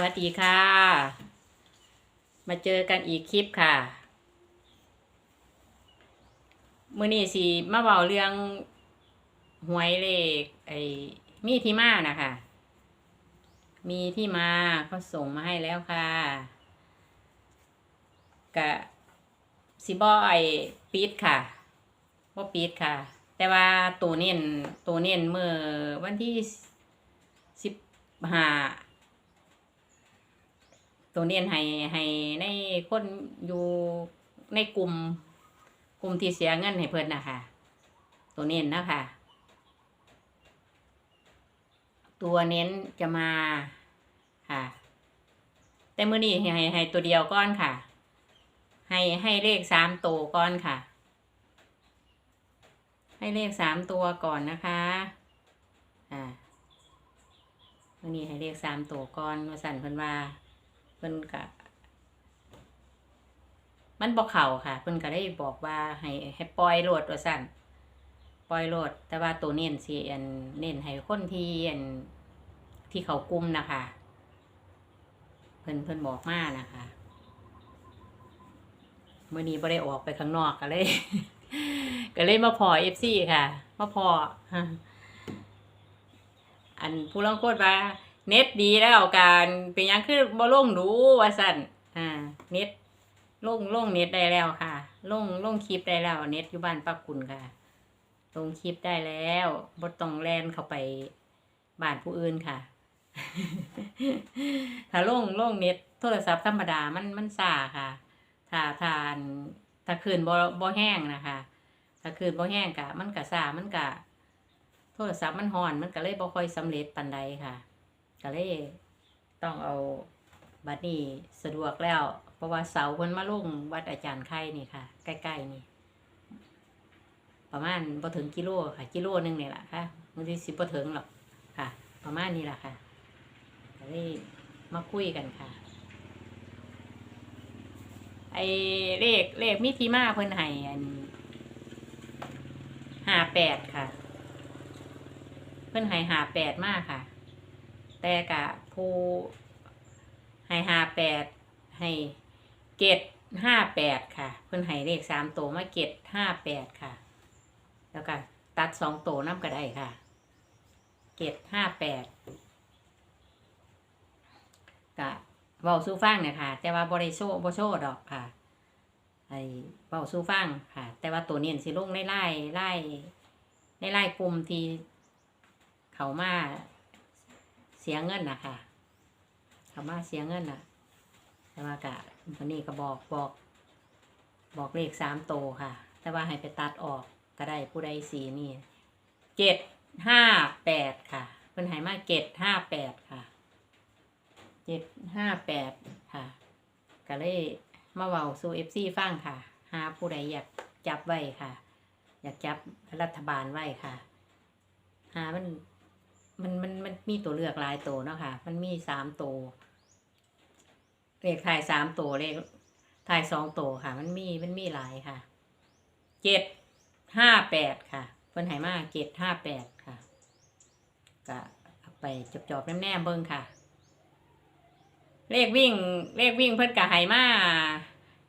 วัสดีค่ะ มาเจอกันอีกคลิปค่ะ มื่อนี้สิมาเบาเรื่องหวยเลขไอ้มีที่มานะคะ มีที่มาเขาส่งมาให้แล้วค่ะกะสิบอไอปีดค่ะว่าปีดค่ะ แต่ว่าตัวเน้นตัวเน้นเมื่อวันที่สิบห้า ตัวเนียนให้ให้ในคนอยู่ในกลุ่มกลุ่มที่เสียเงินให้เพิ่นนะคะตัวเน้นนะคะตัวเน้นจะมาค่ะ แต่มื้อนี้ให้ให้ตัวเดียวก้อนค่ะ ให้ให้เลขสามตัวก้อนค่ะ ให้เลขสามตัวก่อนนะคะอ่ามื้อนี้ให้เลขสามตัวก่อนว่าสั่นเพิ่นว่า เพิ่นก็มันบ่เขาค่ะเพิ่นก็ได้บอกว่าให้ให้ปล่อยโลดว่าซั่นปล่อยโลด แต่ว่าตัวเน้นสิอันเน้นให้คนที่อันที่เขากุมนะคะ เพิ่นเพิ่นบอกมานะคะเมื้อนี้บ่ได้ออกไปข้างนอกก็เลย ก็เลยมาพอ FC ค่ะมาพออันผู้ลางโคนว่า เน็ตดีแล้วการเป็นยังคือบ่ลงดูว่าสั่นอ่า เน็ตลงลงเน็ตได้แล้วค่ะ ลงลงคลิปได้แล้วเน็ตอยู่บ้านป้ากุลค่ะ ลงคลิปได้แล้วบ่ต้องแลนเข้าไปบ้านผู้อื่นค่ะ ถ้าลงลงเน็ตโทรศัพท์ธรรมดามันมันซ่าค่ะ ถ้าถ้านถ้าคืนบ่บ่แห้งนะคะถ้าคืนบ่แห้งกะ มันกะซ่ามันกะ โทรศัพท์มันฮ้อนมันก็เลยบ่ค่อยสำเร็จปานใดค่ะ ก็เลยต้องเอาบัดนี้สะดวกแล้ว เพราะว่าเสาเพิ่นมาลงวัดอาจารย์ไข่นี่ค่ะ ใกล้ๆนี่ ประมาณบ่ถึงกิโลค่ะ กิโลหนึงนี่แหละค่ะบางทีสิบ่ถึงหรอกค่ะ ประมาณนี้แหละค่ะก็เลยมาคุยกันค่ะ ไอเลขเลขมิติมาเพิ่นให้อันห้าแปดค่ะ เพิ่นให้ห้าแปดมากค่ะ แต่กะผู้ให้ห้าแปดให้เกตห้าแปดค่ะ เพิ่นให้เลขสามตัวมาเกตห้าแปดค่ะ แล้วก็ตัดสองตัวน้ำก็ได้ค่ะเกตห้าแปดกะเบาสู้ฟังเนี่ยค่ะ แต่ว่าบริโซบโซดอกค่ะไอ้เบาสู้ฟังค่ะ แต่ว่าตัวเนียนสิลงในไล่ไล่ในไล่กลุ่มที่เขามา เสียเงินนะคะคำว่าเสียเงินน่ะแต่ว่ากะวันนี้ก็บอกบอก บอกเลขสามโตค่ะ แต่ว่าให้ไปตัดออกก็ได้ผู้ใดสีนี่เจ็ดห้าแปดค่ะเพิ่นให้มาเจ็ดห้าแปดค่ะเจ็ดห้าแปดค่ะ ก็เลยมาเว้าสู่เอฟซีฟังค่ะ หาผู้ใดอยากจับไว้ค่ะ อยากจับรัฐบาลไว้ค่ะ หามัน มันมันมันมีตัวเลือกหลายตัวเนาะค่ะ มันมีสามตัวเลขถ่ายสามตัวเลขถ่ายสองตัวค่ะ มันมีมันมีหลายค่ะเจ็ดห้าแปดค่ะเพิ่นให้มาเจ็ดห้าแปดค่ะก็ไปจบจบๆแนมๆเบิ่งค่ะ เลขวิ่ง เลขวิ่งเพิ่นก็ให้มา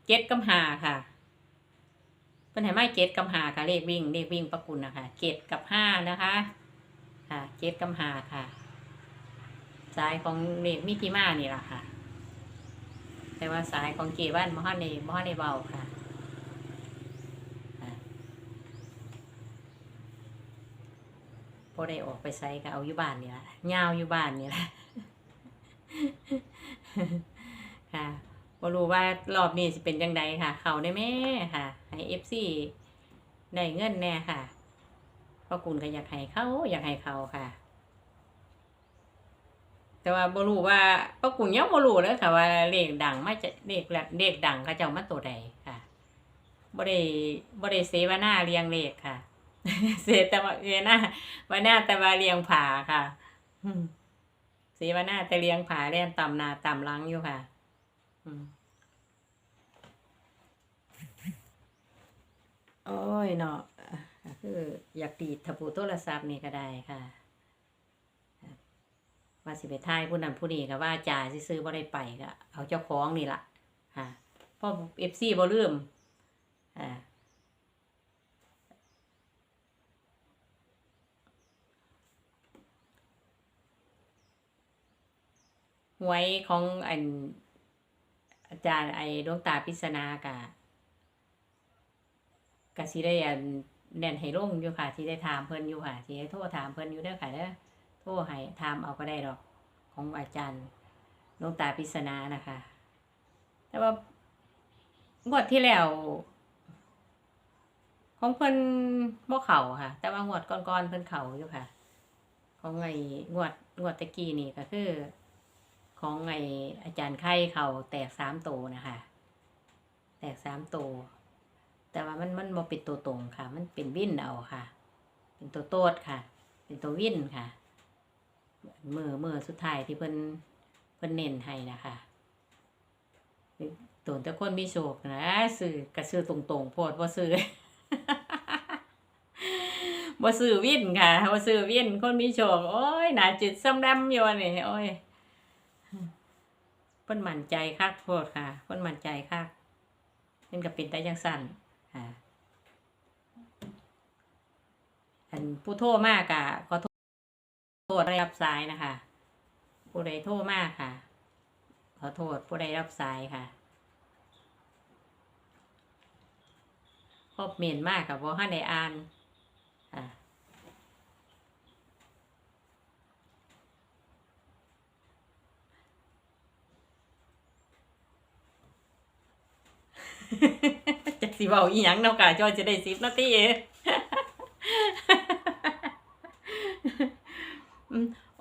เจ็ดกับห้าค่ะเพิ่นให้มาเจ็ดกับห้าค่ะ เลขวิ่ง เลขวิ่งประกุลนะคะเจ็ดกับห้านะคะ ค่ะเจ็ดกำหาค่ะสายของเลขมิติมานี่แหละค่ะ แต่ว่าสายของเกวันมอในมอในเบาค่ะพอได้ออกไปใส่ก็เอาอยู่บ้านนี่แหละยาวอยู่บ้านนี่แหละค่ะบ่รู้ว่ารอบนี้สิเป็นจังใดค่ะ เขาได้แม่ค่ะ ให้เอฟซีได้เงินแน่ค่ะ พ่อกุลก็อยากให้เขาอยากให้เขาค่ะ แต่ว่าบรู้ว่าพ่อกุลยังบรู้เลยค่ะว่าเลขดังมาจะเลขแบบเลขดังเขาเจ้ามาตัวใดค่ะบ่ได้บ่ได้เสวนาเรียงเลขค่ะเสแต่ว่าเรียนหน้าว่าหน้าแต่ว่าเรียงผาค่ะเสวนาแต่เรียงผาเรียนต่ำนาต่ำลังอยู่ค่ะอืโอ้ยเนาะ คืออยากดีดทะปูโทรศัพท์นี่ก็ได้ค่ะว่าสิไปทายผู้นั้นผู้นี้ก็ว่าจ่ายซื้อๆบ่ได้ไปก็เอาเจ้าของนี่ล่ะฮะเพราะ FC บ่ลืมอ่าหวยของอันอาจารย์ไอ้ดวงตาปริศนากะกะสิได้อัน แน่นให้ลงอยู่ค่ะที่ได้ถามเพิ่นอยู่ค่ะที่ได้โทรถามเพิ่นอยู่เด้ค่ะเด้อโทรให้ถามเอาก็ได้ดอก ของอาจารย์ดวงตาปริศนานะคะ แต่ว่างวดที่แล้ว ของเพิ่นบ่เข่าค่ะ แต่ว่างวดก่อนๆเพิ่นเข่าอยู่ค่ะ ของไองวดงวดตะกี้นี่ก็คือ ของไออาจารย์ไข่เข่าแตกสามโตนะคะ แตกสามโต แต่ว่ามันมันบ่เป็นตัวตรงค่ะ มันเป็นวิ่นเอาค่ะ เป็นตัวโตดค่ะ เป็นตัววินค่ะมือมือสุดท้ายที่เพิ่นเพิ่นเน้นให้นะคะตัวแต่คนมีโชคนะซื้อกระซื้อตรงๆโพดบ่ซื้อบ่ซื้อวิ่นค่ะบ่ซื้อวิ่นคนมีโชคโอ้ยหนาจิตซ้ำดำอยู่นี่โอ้ยเพิ่นมั่นใจคักโพดค่ะเพิ่นมั่นใจคักเพิ่นก็เป็นแต่จังสั่น อันผู้โทษมากกะขอโทษโทษได้รับสายนะคะ ผู้ใดโทษมากค่ะ ขอโทษผู้ใดรับสายค่ะพบเมียนมากกับว่าให้ได้อ่านค่ะ จะสิ เบาอีหยังเนาะค่ะจอยจะได้สิบนาที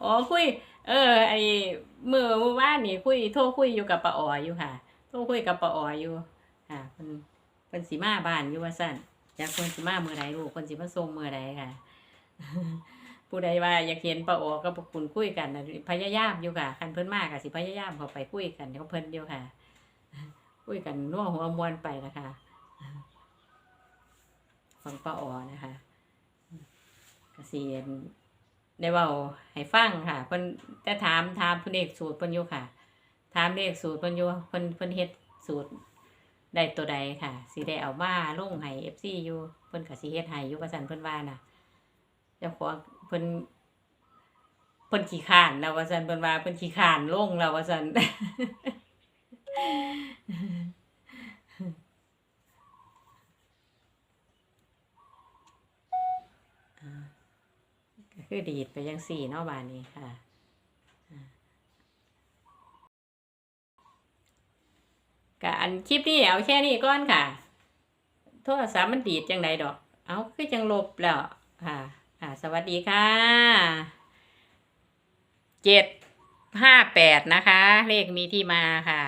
อ๋อคุย เออ ไอมือมือว่านนี่คุยโทรคุยอยู่กับป้าอ๋ออยู่ค่ะโทรคุยกับป้าอ๋ออยู่ค่ะเพิ่นเพิ่นสิมาบ้านอยู่ว่าซั่นอยากเพิ่นสิมาเมื้อใดลูกเพิ่นสิมาส่งเมื้อใดค่ะ ผู้ใดว่าอยากเห็นป้าอ๋อกับพวกคุณคุยกันนะพยายามอยู่ค่ะคันเพิ่นมาก็สิพยายามเข้าไปคุยกันกับเพิ่นอยู่ค่ะ คุยกันนัวหัวมวนไปนะคะ ฟังป้าอ๋อนะคะเกษียณได้เว้าให้ฟังค่ะเพิ่นแต่ถามถามเพิ่นเลขสูตรเพิ่นอยู่ค่ะ ถามเลขสูตรเพิ่นอยู่เพิ่นเพิ่นเฮ็ดสูตรได้ตัวใดค่ะสิได้เอามาลงให้ FC อยู่เพิ่นก็สิเฮ็ดให้อยู่ว่าซั่นเพิ่นว่าน่ะเจ้าของเพิ่นเพิ่นขี้ข้านแล้วว่าซั่นเพิ่นว่าเพิ่นขี้ข้านลงแล้วว่าซั่น อ่าก็ คือดีดไปยังสี่เนอบานนี้ค่ะกะอันคลิปนี้เอาแค่นี้ก่อนค่ะ โทรศัพท์มันดีดจังไดดอก เอาคือจังลบแล้วค่ะค่ะ สวัสดีค่ะเจ็ดห้าแปดนะคะ เลขมีที่มาค่ะ